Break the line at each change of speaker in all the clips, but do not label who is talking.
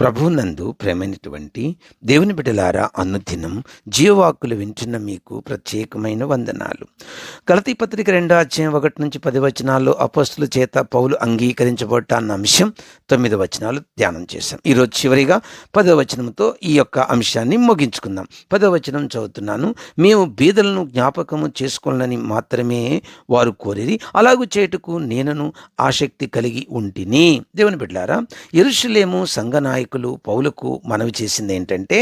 ప్రభునందు ప్రేమైనటువంటి దేవుని బిడ్డలారా అనుదినం జీవవాక్కులు వింటున్న మీకు ప్రత్యేకమైన వందనాలు. గలతీ పత్రిక రెండో అధ్యాయం ఒకటి నుంచి పది వచనాల్లో అపోస్తుల చేత పౌలు అంగీకరించబడ్డ అన్న అంశం తొమ్మిది వచనాలు ధ్యానం చేశాం. ఈరోజు చివరిగా పదో వచనంతో ఈ యొక్క అంశాన్ని ముగించుకుందాం. పదో వచనం చదువుతున్నాను మేము బీదలను జ్ఞాపకము చేసుకోవాలని మాత్రమే వారు కోరేది అలాగు చేటుకు నేనను ఆసక్తి కలిగి ఉంటిని. దేవుని బిడ్డలారా ఎరుషులేము సంఘ నాయకులు పౌలకు మనవి చేసింది ఏంటంటే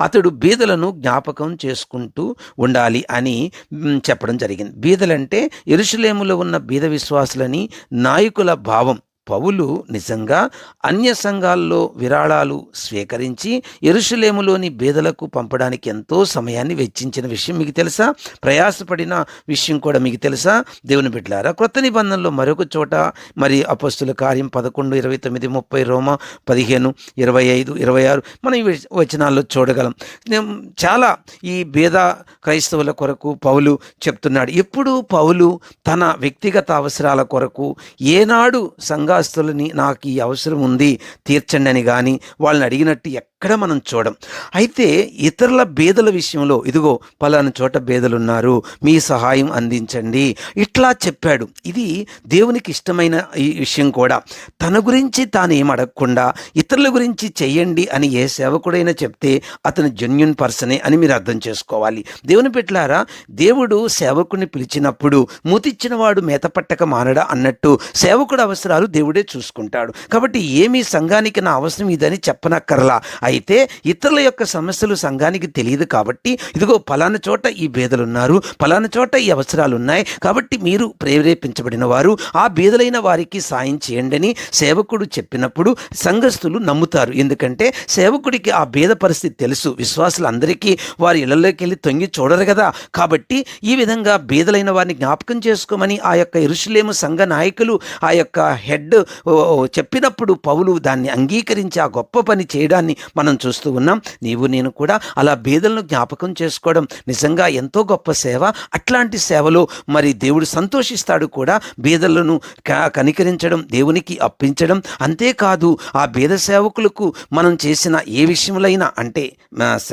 అతడు బీదలను జ్ఞాపకం చేసుకుంటూ ఉండాలి అని చెప్పడం జరిగింది. బీదలంటే ఎరుషులేములో ఉన్న బీద విశ్వాసులని నాయకుల భావం పౌలు నిజంగా అన్య సంఘాల్లో విరాళాలు స్వీకరించి ఎరుషులేములోని బీదలకు పంపడానికి ఎంతో సమయాన్ని వెచ్చించిన విషయం మీకు తెలుసా? ప్రయాసపడిన విషయం కూడా మీకు తెలుసా? దేవుని బిడ్డలారా క్రొత్త నిబంధనలో మరొక చోట మరి అపస్తుల కార్యం పదకొండు ఇరవై తొమ్మిది ముప్పై రోమ పదిహేను ఇరవై ఐదు ఇరవై ఆరు మనం ఈ వచనాల్లో చూడగలం. చాలా ఈ భేద క్రైస్తవుల కొరకు పౌలు చెప్తున్నాడు. ఎప్పుడు పౌలు తన వ్యక్తిగత అవసరాల కొరకు ఏనాడు సంఘ సంఘాస్తులని నాకు ఈ అవసరం ఉంది తీర్చండి అని కానీ వాళ్ళని అడిగినట్టు ఎక్కడ మనం చూడం. అయితే ఇతరుల బేదల విషయంలో ఇదిగో పలానా చోట బేదలున్నారు మీ సహాయం అందించండి ఇట్లా చెప్పాడు. ఇది దేవునికి ఇష్టమైన ఈ విషయం కూడా. తన గురించి తాను ఏం అడగకుండా ఇతరుల గురించి చెయ్యండి అని ఏ సేవకుడైనా చెప్తే అతను జెన్యున్ పర్సనే అని మీరు అర్థం చేసుకోవాలి. దేవుని పెట్లారా దేవుడు సేవకుని పిలిచినప్పుడు మూతిచ్చిన వాడు మేత పట్టక మానడా అన్నట్టు సేవకుడు అవసరాలు దేవుడే చూసుకుంటాడు. కాబట్టి ఏమీ సంఘానికి నా అవసరం ఇదని చెప్పనక్కర్లా. అయితే ఇతరుల యొక్క సమస్యలు సంఘానికి తెలియదు కాబట్టి ఇదిగో పలానా చోట ఈ బేదలు ఉన్నారు పలానా చోట ఈ అవసరాలు ఉన్నాయి కాబట్టి మీరు ప్రేరేపించబడిన వారు ఆ బీదలైన వారికి సాయం చేయండి అని సేవకుడు చెప్పినప్పుడు సంఘస్థులు నమ్ముతారు. ఎందుకంటే సేవకుడికి ఆ భేద పరిస్థితి తెలుసు. విశ్వాసులందరికీ వారి ఇళ్ళలోకి వెళ్ళి తొంగి చూడరు కదా. కాబట్టి ఈ విధంగా బీదలైన వారిని జ్ఞాపకం చేసుకోమని ఆ యొక్క ఇరుషులేము సంఘ నాయకులు ఆ యొక్క హెడ్ చెప్పినప్పుడు పౌలు దాన్ని అంగీకరించి ఆ గొప్ప పని చేయడాన్ని మనం చూస్తూ ఉన్నాం. నీవు నేను కూడా అలా బీదలను జ్ఞాపకం చేసుకోవడం నిజంగా ఎంతో గొప్ప సేవ. అట్లాంటి సేవలో మరి దేవుడు సంతోషిస్తాడు కూడా. బీదలను క- కనికరించడం దేవునికి అప్పించడం అంతేకాదు ఆ బీద సేవకులకు మనం చేసిన ఏ విషయంలో అంటే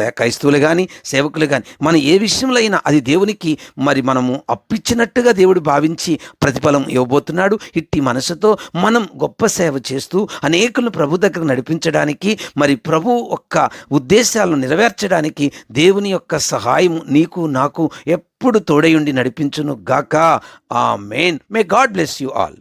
క్రైస్తవులు కానీ సేవకులు కానీ మనం ఏ విషయంలో అయినా అది దేవునికి మరి మనము అప్పించినట్టుగా దేవుడు భావించి ప్రతిఫలం ఇవ్వబోతున్నాడు. ఇట్టి మనసుతో మనం గొప్ప సేవ చేస్తూ అనేకులను ప్రభు దగ్గర నడిపించడానికి మరి ప్రభు ప్రభు యొక్క ఉద్దేశాలను నెరవేర్చడానికి దేవుని యొక్క సహాయం నీకు నాకు ఎప్పుడు తోడయుండి నడిపించును గాక. Amen may God bless you all